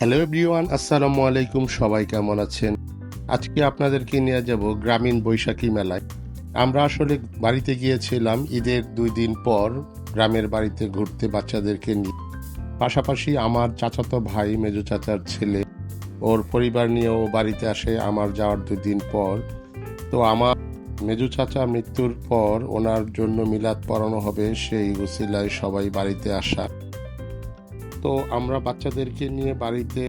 Hello everyone আসসালামু আলাইকুম সবাই কেমন আছেন? আজকে আপনাদেরকে নিয়ে যাব গ্রামীণ বৈশাখী মেলায়। আমরা আসলে বাড়িতে গিয়েছিলাম ঈদের দুই দিন পর গ্রামের বাড়িতে ঘুরতে বাচ্চাদেরকে নিয়ে। পাশাপাশি আমার চাচাতো ভাই, মেজো চাচার ছেলে, ওর পরিবার নিয়েও বাড়িতে আসে আমার যাওয়ার দুই দিন পর। তো আমার মেজু চাচা মৃত্যুর পর ওনার জন্য মিলাদ পড়ানো হবে, সেই উসিলায় সবাই বাড়িতে আসা। তো আমরা বাচ্চাদেরকে নিয়ে বাড়িতে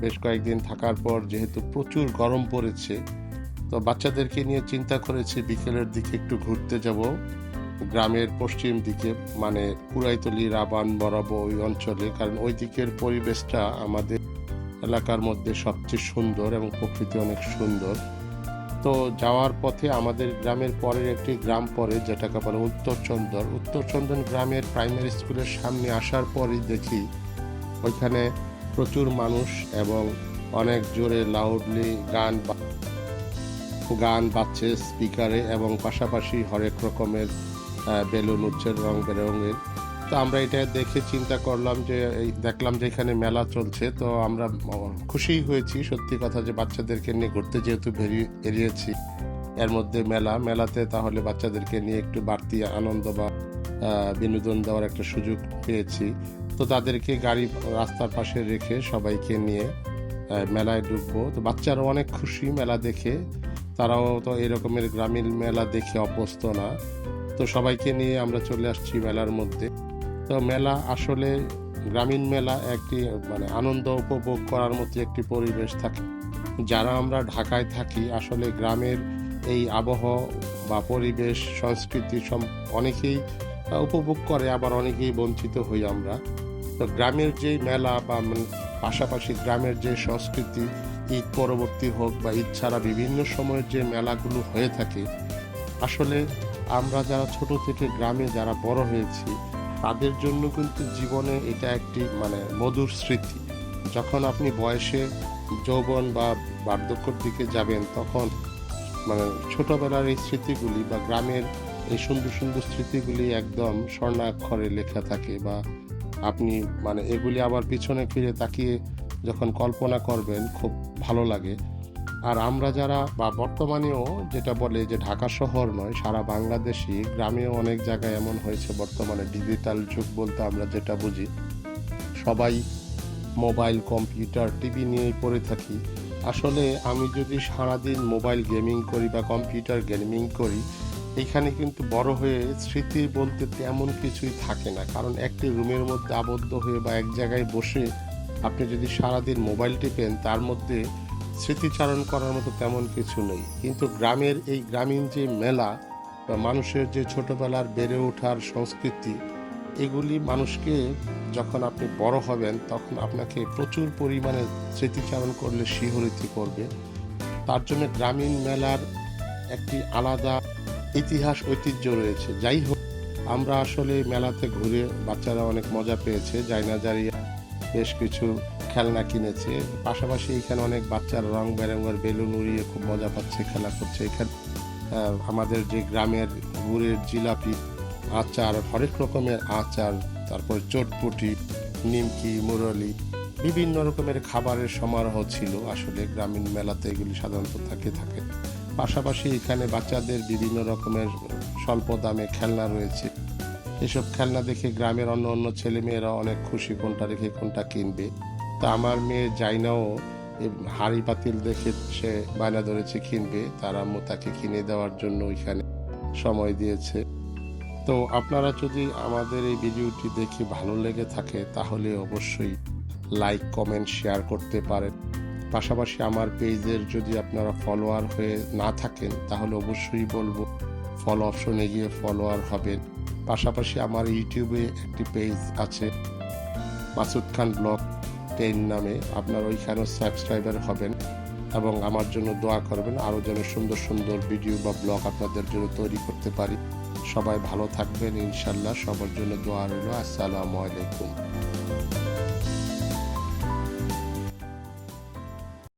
বেশ কয়েকদিন থাকার পর যেহেতু প্রচুর গরম পড়েছে, তো বাচ্চাদেরকে নিয়ে চিন্তা করেছি বিকেলের দিকে একটু ঘুরতে যাব। গ্রামের পশ্চিম দিকে মানে কুড়াইতলি রাবান বরাবো ওই অঞ্চলে, কারণ ওই দিকের পরিবেশটা আমাদের এলাকার মধ্যে সবচেয়ে সুন্দর এবং প্রকৃতি অনেক সুন্দর। তো যাওয়ার পথে আমাদের গ্রামের পরের একটি গ্রাম পড়ে, যেটাকে বলে উত্তরচন্দন উত্তরচন্দন গ্রামের প্রাইমারি স্কুলের সামনে আসার পরই দেখি ওইখানে প্রচুর মানুষ এবং অনেক জোরে লাউডলি গান গান বাজছে স্পিকারে এবং পাশাপাশি হরেক রকমের বেলুন উঠছে রং বেরঙের। তো আমরা এটা দেখে চিন্তা করলাম যে দেখলাম যে এখানে মেলা চলছে, তো আমরা খুশি হয়েছি সত্যি কথা যে বাচ্চাদেরকে নিয়ে ঘুরতে যেহেতু বেরিয়ে, বেরিয়েছি। এর মধ্যে মেলা, মেলাতে তাহলে বাচ্চাদেরকে নিয়ে একটু বাড়তি আনন্দ বা বিনোদন দেওয়ার একটা সুযোগ পেয়েছি। তো তাদেরকে গাড়ি রাস্তার পাশে রেখে সবাইকে নিয়ে মেলায় ঢুকবো। তো বাচ্চারা অনেক খুশি মেলা দেখে। তারাও তো এরকমের গ্রামীণ মেলা দেখে অভ্যস্ত না। তো সবাইকে নিয়ে আমরা চলে আসছি মেলার মধ্যে। তো মেলা আসলে গ্রামীণ মেলা একটি মানে আনন্দ উপভোগ করার মতো একটি পরিবেশ থাকে। যারা আমরা ঢাকায় থাকি, আসলে গ্রামের এই আবহাওয়া বা পরিবেশ, সংস্কৃতি অনেকেই উপভোগ করে, আবার অনেকেই বঞ্চিত হই আমরা। তো গ্রামের যে মেলা বা পাশাপাশি গ্রামের যে সংস্কৃতি, ঈদ পরবর্তী হোক বা ঈদ ছাড়া বিভিন্ন সময়ের যে মেলাগুলো হয়ে থাকে, আসলে আমরা যারা ছোট থেকে গ্রামে যারা বড় হয়েছি তাদের জন্য কিন্তু জীবনে এটা একটি মানে মধুর স্মৃতি। যখন আপনি বয়সে যৌবন বা বার্ধক্যর দিকে যাবেন, তখন মানে ছোটবেলার এই স্মৃতিগুলি বা গ্রামের এই সুন্দর সুন্দর স্মৃতিগুলি একদম স্বর্ণাক্ষরে লেখা থাকে বা আপনি মানে এগুলি আবার পিছনে ফিরে তাকিয়ে যখন কল্পনা করবেন, খুব ভালো লাগে। আর আমরা যারা, বা বর্তমানেও যেটা বলে যে ঢাকা শহর নয়, সারা বাংলাদেশি গ্রামেও অনেক জায়গায় এমন হয়েছে বর্তমানে ডিজিটাল যুগ বলতে আমরা যেটা বুঝি। সবাই মোবাইল, কম্পিউটার, টিভি নিয়েই পড়ে থাকি। আসলে আমি যদি সারাদিন মোবাইল গেমিং করি বা কম্পিউটার গেমিং করি, এখানে কিন্তু বড় হয়ে স্মৃতি বলতে তেমন কিছুই থাকে না। কারণ একটি রুমের মধ্যে আবদ্ধ হয়ে বা এক জায়গায় বসে আপনি যদি সারাদিন মোবাইল টিপেন, তার মধ্যে স্মৃতিচারণ করার মতো তেমন কিছু নেই। কিন্তু গ্রামের এই গ্রামীণ যে মেলা বা মানুষের যে ছোটবেলার বেড়ে ওঠার সংস্কৃতি, এগুলি মানুষকে যখন আপনি বড় হবেন, তখন আপনাকে প্রচুর পরিমাণে স্মৃতিচারণ করলে শিহরিত করবে। তার জন্য গ্রামীণ মেলার একটি আলাদা ইতিহাস, ঐতিহ্য রয়েছে। যাই হোক, আমরা আসলে মেলাতে ঘুরে বাচ্চারা অনেক মজা পেয়েছে। জাইনা জারিয়া বেশ কিছু খেলনা কিনেছে। পাশাপাশি এখানে অনেক বাচ্চারা রং বেরঙের বেলুন উড়িয়ে খুব মজা পাচ্ছে, খেলা করছে। এখানে আমাদের যে গ্রামের গুড়ের জিলাপি আচার, হরেক রকমের আচার, তারপর চটপুটি, নিমকি, মুরলি, বিভিন্ন রকমের খাবারের সমারোহ ছিল। আসলে গ্রামীণ মেলাতে এগুলি সাধারণত থাকে থাকে। পাশাপাশি এখানে বাচ্চাদের বিভিন্ন রকমের স্বল্প দামে খেলনা রয়েছে। এসব খেলনা দেখে গ্রামের অন্য অন্য ছেলেমেয়েরা অনেক খুশি কোনটা রেখে কোনটা কিনবে। তা আমার মেয়ে জাইনাও হাড়ি পাতিল দেখে সে বায়না ধরেছে কিনবে। তার আম্মু তাকে কিনে দেওয়ার জন্য ওইখানে সময় দিয়েছে। তো আপনারা যদি আমাদের এই ভিডিওটি দেখে ভালো লেগে থাকে, তাহলে অবশ্যই লাইক, কমেন্ট, শেয়ার করতে পারেন। পাশাপাশি আমার পেজের যদি আপনারা ফলোয়ার হয়ে না থাকেন, তাহলে অবশ্যই বলব, ফলো অপশনে গিয়ে ফলোয়ার হবেন। পাশাপাশি আমার ইউটিউবে একটি পেজ আছে, মাসুদ খান ব্লগ। টেন নামে আপনার ওইখানেও সাবস্ক্রাইবার হবেন এবং আমার জন্য দোয়া করবেন, আরও যেন সুন্দর সুন্দর ভিডিও বা ব্লগ আপনাদের জন্য তৈরি করতে পারি। সবাই ভালো থাকবেন, ইনশাল্লাহ সবার জন্য দোয়া রইল। আসসালামু আলাইকুম।